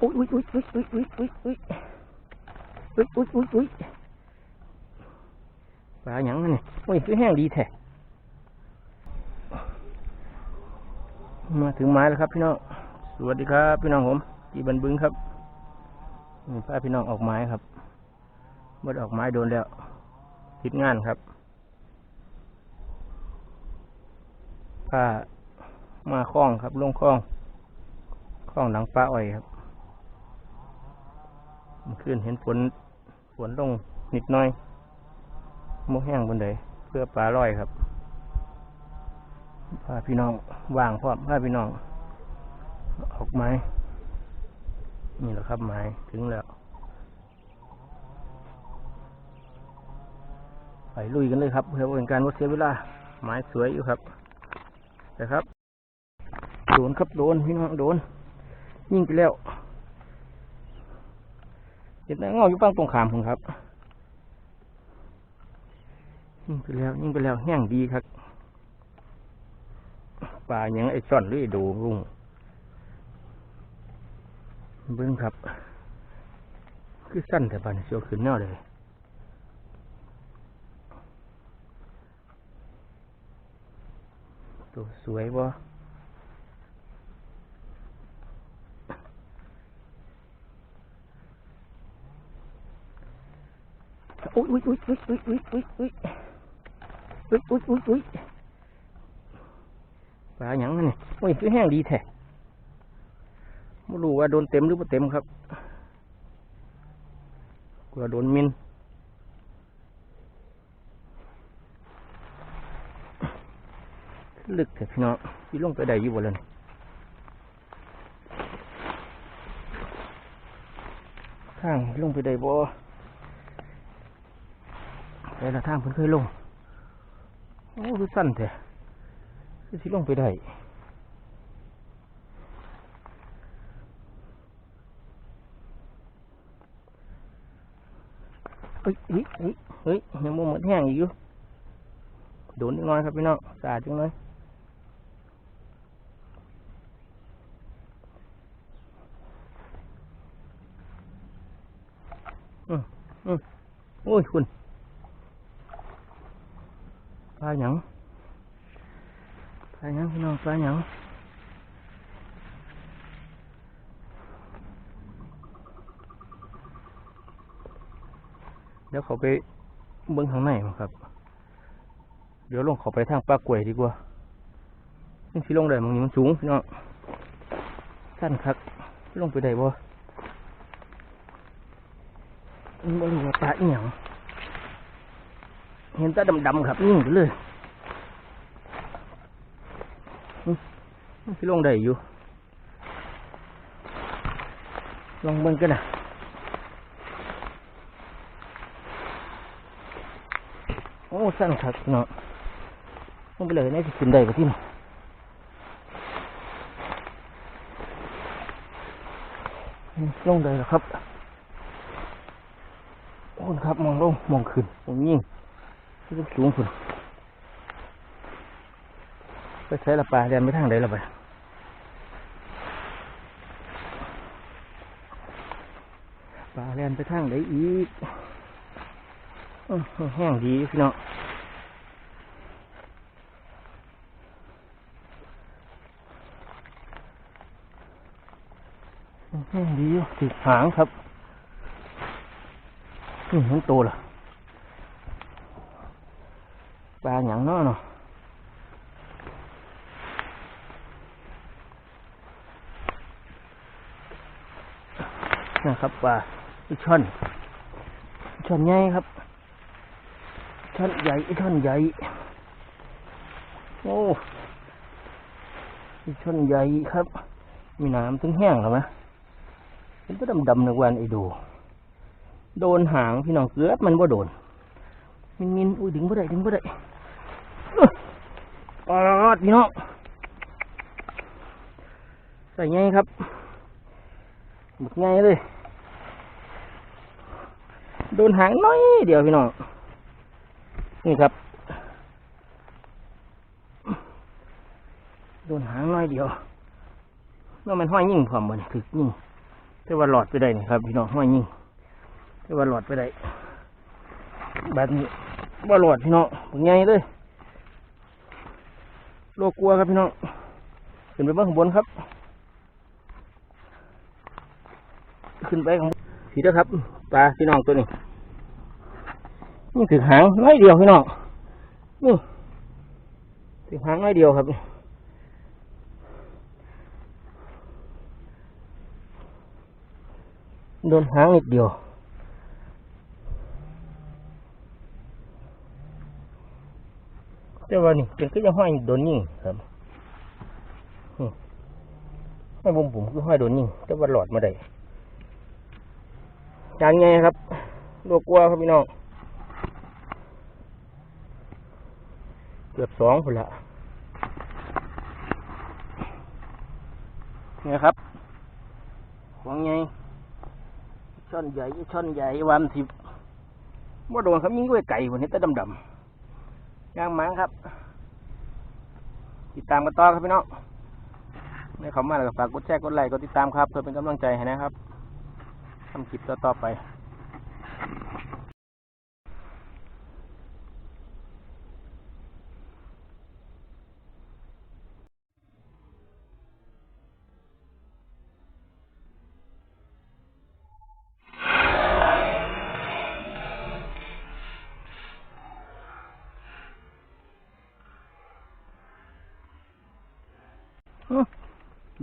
อุ้ยอุ้ยอุ้ยอุ้ยอุ้ยอุ้ยอุ้ยอุ้ยอุ้ยอุ้ยอุ้ยอุ้ยปลาหยังนี่โอ้ยคือแห้งดีแท้มาถึงไม้แล้วครับพี่น้องสวัสดีครับ พี่น้องผมตีบันบึงครับนี่พาพี่น้องออกไม้ครับเมื่อออกไม้โดนแล้วติดงานครับพามาคล้องครับลงคล้องคล้องหลังปลาอ้อยครับ มื่อคืนเห็นฝนฝนลงนิดน่อยโมแห้งบนไดเพื่อปลาลอยครับพาพี่น้องวางพร้อมพาพี่น้อง ออกไม้นี่แหละครับไม้ถึงแล้วไปลุยกันเลยครับเพื่อเป็นการวัดเสียเวลาไม้สวยอยู่ครับนะครับโดนครับโดนพี่น้องโดน ยิงไปแล้ว เห็นไหมเงาอยู่ฟังตรงขามผมครับยิ่งไปแล้วยิ่งไปแล้วแห้งดีครับปลายังไอ้ซ่อนหรือไอ้โดรุ่งเบิ้งครับ คือสั้นแต่ปานเสียวขึ้นแนวเลยตัวสวยบ่ อุ้ยอุ้ยอุ้ยอุ้ยอุ้ยอุ้ยอุ้ยอุ้ยอุ้ยอุ้ยอุ้ยอุ้ยปลาหยังนี่โอ้ยคือแห้งดีแท้ไม่รู้ว่าโดนเต็มหรือไม่เต็มครับกลัวโดนมินลึกแต่พี่น้องพี่ลงไปได้อยู่บ่เลยข้างลงไปได้บ่ แต่ละทางเพิ่นเคยลง โอ้คือสั้นแท้คือสิลงไปได้เฮ้ยเฮ้ยเฮ้ยเฮ้ยยังบ่หมดแห้งอีกอยู่โดนนิดหน้อยครับพี่น้องสาดจังเลยอืมอืมโอ้ยคุณ ปลาหยังปลาหยังพี่น้องปลาหยังเดี๋ยวเขาไปเบิ้งข้างในมั้งครับ เดี๋ยวลงเขาไปทางปลากล้วยดีกว่านี่สิลงได้มังนี้มันสูงพี่น้องสั้นครับลงไปได้บ่มันบ่รู้ว่าปลาอีหยัง เห็นตาดำๆครับนิ่งเลยอืมมันสิลงได้อยู่ลองเบิ่งกันนะโอ้สั้นครับเนาะลงไปเลยน่าจะขึ้นได้กับที่นี่อืมลงได้แล้วครับโอ้ครับมองลงมองขึ้นมองยิ่ง ที่สูงขึ้นไปใช้ละปลาเดินไปทางใดละไปปลาเดินไปทางใดอีกอื้อหือแห้งดีพี่น้องแห้งดีติดหางครับนี่เห็นโตล่ะ ปลาหยังเนาะเนาะนะครับปลาอีช่อนช่อนใหญ่ครับช่อนใหญ่อีช่อนใหญ่โอ้อีช่อนใหญ่ครับ มีน้ำถึงแห้งแล้วไหมเป็นตัวดำในวันไอ้ดู โดนหางพี่น้องเกือบมันบ่าโดนมินมินอุ้ยดึงบ่ได้ดึงบ่ได้ ปอดพี่น้องใส่ไงครับหมดไงเลย โดนหางน้อยเดียวพี่น้อง นี่ครับ โดนหางน้อยเดียวแล้วมันห้อยยิ่งพร้อมมันถึกยิ่งแต่ว่าหลอดไปได้นี่ครับ พี่น้องห้อยยิ่งแต่ว่าหลอดไปได้แบบนี้ว่าหลอดพี่น้องเป็นไงเลย โลกลัวครับพี่น้องขึ้นไปเบื้องข้างบนครับ ขึ้นไปข้างบนสีเด้อครับปลาพี่น้องตัวนี้นี่ถึงหางน้อยเดียวพี่น้องนี่ถึงหางน้อยเดียวครับโดนหางนิดเดียว แต่ว่านี่เป็นก็ยังห้อยโดนยิงครับอืมห้อยบุมผมคือห้อยโดนยิงแต่ว่าหลอดมาได้จานไงครับโลกลัวครับพี่น้องเกือบสองคนละเนี่ยครับของไงช่อนใหญ่ช่อนใหญ่วันสิบว่าโดนครับยิงด้วยไก่วันนี้แต่ดำดำๆ ย่างหมังครับ ติดตามกันต่อครับพี่น้องในคอมมนต์ฝากกดแชร์กดไลค์กดติดตามครับ เพื่อเป็นกำลังใจให้นะครับทำคลิปต่อๆไป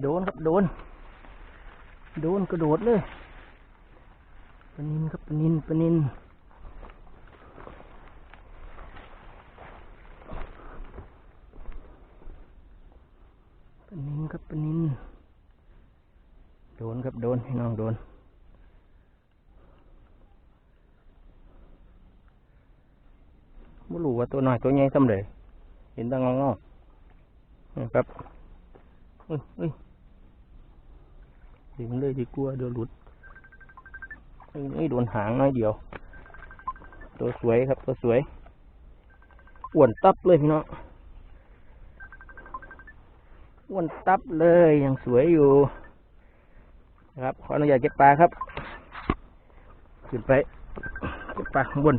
โดนครับโดน โดนกระโดดเลยปนินครับปนินปนินปนินครับปนินโดนครับโดนพี่น้องโดนไม่รู้ว่าตัวน้อยตัวใหญ่สำเร็จเห็นตั้งงอๆนี่ครับเฮ้ยเฮ้ย ดึงเลยดีกลัวเดี๋ยวหลุดเฮ้ยนี่โดนหางน้อยเดียว ตัวสวยครับ ตัวสวยอ้วนตับเลยพี่น้องอ้วนตับเลยยังสวยอยู่นะครับขออนุญาตเก็บปลาครับ ขึ้นไปเก็บปลาข้างบน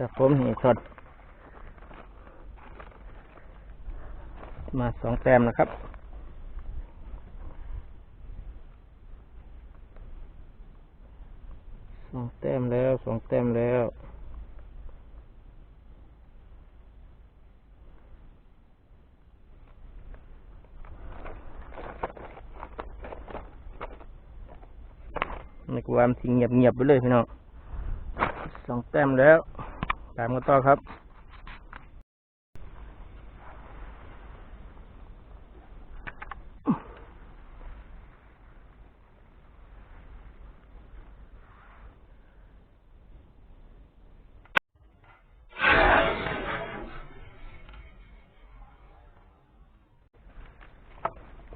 จากผมนี่สดมาสองแต้มนะครับ สองแต้มแล้ว สองแต้มแล้วในความทิ้งเงียบๆไปเลยพี่น้องสองแต้มแล้ว ตามกันต่อครับ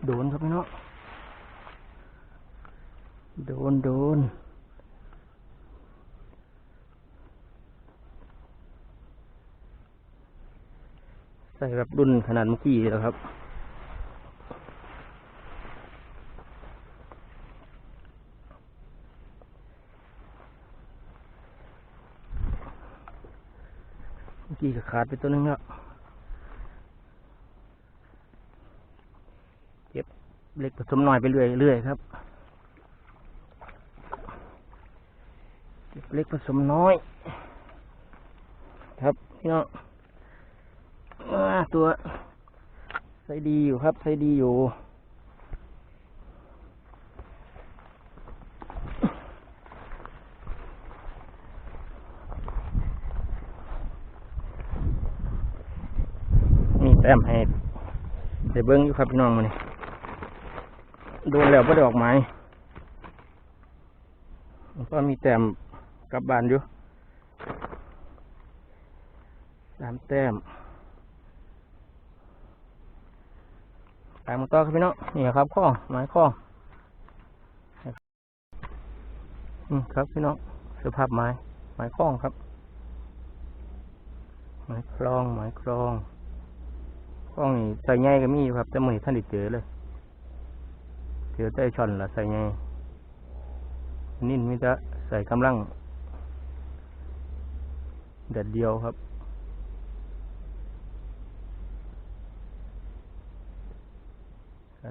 โดนครับพี่เน้องโดน โดน ใส่แบบรุ่นขนาดเมื่อกี้แล้วครับ เมื่อกี้ก็ขาดไปตัวหนึงแล้วเก็บเล็กผสมน้อยไปเรื่อยเรื่อยครับเก็บเล็กผสมน้อย ครับพี่น้อง ตัวใส่ดีอยู่ครับใส่ดีอยู่ มีแต้มให้ได้เบิ้งอยู่ครับพี่น้องมันโดนแล้วก็ได้ออกไม้ก็มีแต้มกลับบ้านอยู่สามแต้ม ตามมาต่อครับพี่น้องนี่ครับข้อไม้ข้ออืมครับพี่น้องสภาพไม้ไม้ข้องครับหมายคลองหมายคลองคลองนี่ใส่ใหญ่ก็มีอยู่ครับแต่มือนท่านได้เจอเลยเจอแต่ช่อนละใส่ใหญ่นิ่นมิจะใส่กำลังเด็ดเดียวครับ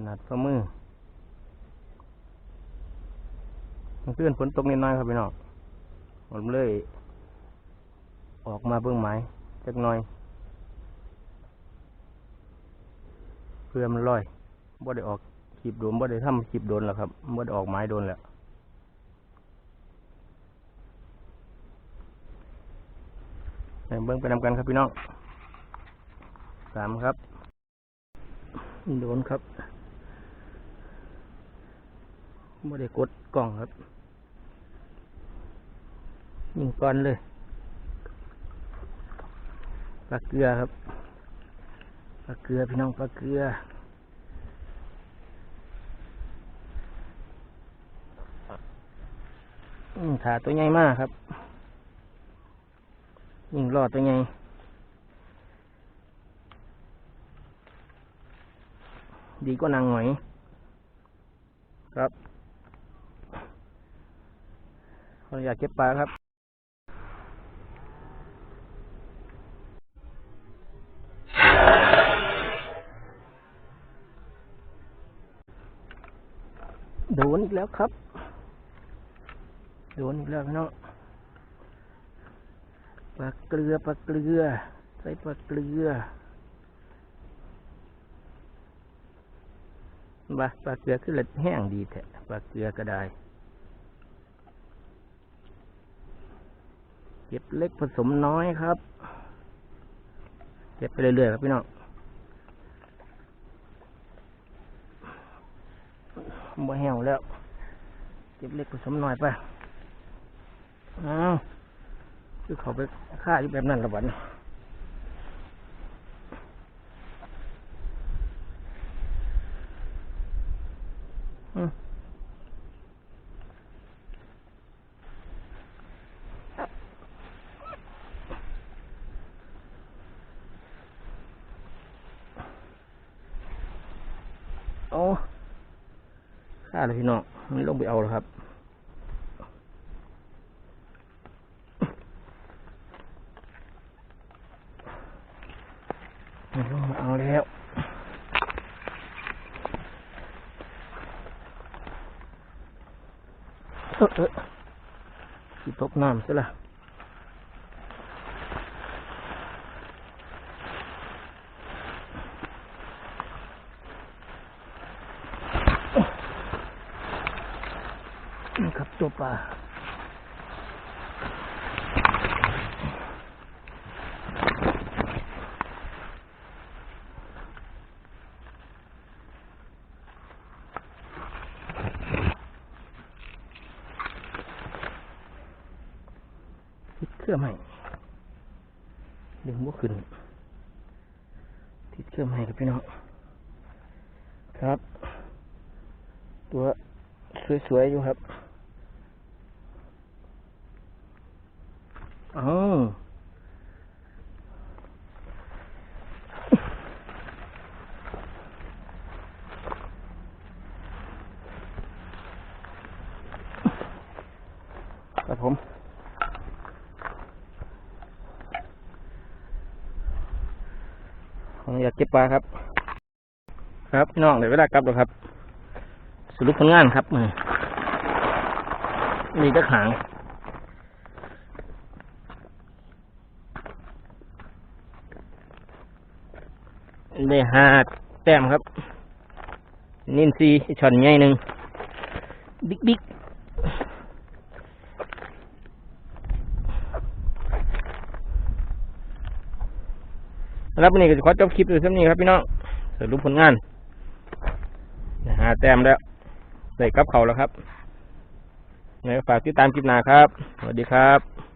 นาดฝ่ามือมันขึ้นฝนตกนิดหน้อยครับพี่น้องผมเลย ออกมาเบื้องไม้จักหน่อย เพื่อมันลอยบ่ได้ออกขีบโดนบ่ได้ทำขีบโดนแล้วครับบ่ได้ออกไม้โดนแล้วเบิ้องไปนำกันครับพี่น้องสามครับ โดนครับ บ่ได้กดกล่องครับ ยิงก้อนเลยปลาเกลือครับปลาเกลือพี่น้องปลาเกลืออืมขาตัวใหญ่มากครับ ยิงรอดตัวใหญ่ดีกว่านางหงอยครับ ขออยากเก็บปลาครับ โดนอีกแล้วครับ โดนอีกแล้วพี่น้องปลาเกลือปลาเกลือใส่ปลาเกลือปลาปลาเกลือคือเล็ดแห้งดีแท้ปลาเกลือก็ได้ เก็บเล็กผสมน้อยครับ เก็บไปเรื่อยๆครับพี่น้องบ่แห้วแล้ว เก็บเล็กผสมน้อยไปอ้าวคือเขาไปฆ่าอยู่แบบนั้นละบัดนี้อืมโอ้ฆ่าเลยพี่น้องไม่ลงไปเอาแล้วครับลงมาเอาแล้วเออเออตกน้ำซะละนี่ครับตั วปลาติดเครื่องให้ดึงบ่ขึ้น ติดเครื่องให้ครับพี่น้องครับ ตัวสวยๆอยู่ครับอ้าวครับ ผม ผมอยากเก็บปลาครับ ครับพี่น้องเดี๋ยวเวลากลับแล้วครับ สรุปผลงานครับมือมีตะขางได้หาแต้มครับ นินซีช็อนใหญ่หนึ่งบิ๊กบิ๊ก รับวันนี้ก็จะขอจบคลิปด้วยเท่านี้ครับพี่น้องสรุปผลงานนะหาแต้มแล้วใส่กับเขาแล้วครับไงก็ฝากติดตามคลิปหน้าครับ สวัสดีครับ